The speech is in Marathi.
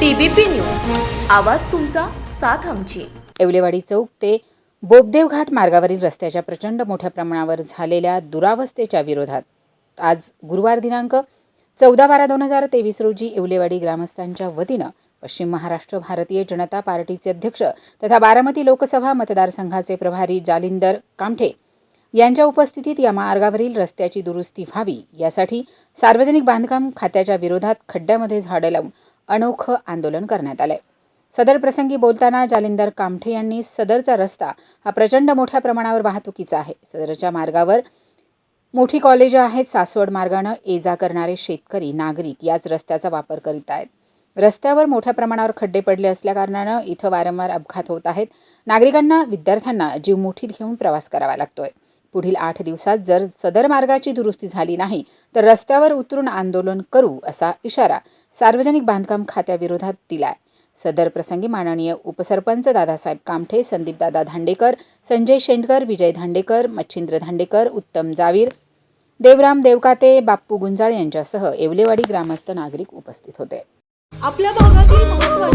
TBP news. आवाज तुमचा साथ आमची. येवलेवाडी चौक ते बोबदेव घाट मार्गावरील रस्त्याच्या प्रचंड मोठ्या प्रमाणावर झालेल्या दुरावस्थेच्या विरोधात आज गुरुवार दिनांक चौदा बारा दोन हजार तेवीस रोजी येवलेवाडी ग्रामस्थांच्या वतीनं पश्चिम महाराष्ट्र भारतीय जनता पार्टीचे अध्यक्ष तथा बारामती लोकसभा मतदारसंघाचे प्रभारी जालिंदर कामठे यांच्या उपस्थितीत या मार्गावरील रस्त्याची दुरुस्ती व्हावी यासाठी सार्वजनिक बांधकाम खात्याच्या विरोधात खड्ड्यामध्ये झाडं लावून अनोखं आंदोलन करण्यात आलंय. सदर प्रसंगी बोलताना जालिंदर कामठे यांनी सदरचा रस्ता हा प्रचंड मोठ्या प्रमाणावर वाहतुकीचा आहे. सदरच्या मार्गावर मोठी कॉलेजं आहेत. सासवड मार्गानं ये जा करणारे शेतकरी नागरिक याच रस्त्याचा वापर करीत आहेत. रस्त्यावर मोठ्या प्रमाणावर खड्डे पडले असल्याकारणानं इथं वारंवार अपघात होत आहेत. नागरिकांना विद्यार्थ्यांना जीव मुठीत घेऊन प्रवास करावा लागतोय. पुढील आठ दिवसात जर सदर मार्गाची दुरुस्ती झाली नाही तर रस्त्यावर उतरून आंदोलन करू असा इशारा सार्वजनिक बांधकाम खात्याविरोधात दिलाय. सदर प्रसंगी माननीय उपसरपंच दादासाहेब कामठे संदीपदादा धांडेकर संजय शेंडकर विजय धांडेकर मच्छिंद्र धांडेकर उत्तम जावीर देवराम देवकाते बाप्पू गुंजाळ यांच्यासह येवलेवाडी ग्रामस्थ नागरिक उपस्थित होते. आपल्या भागातील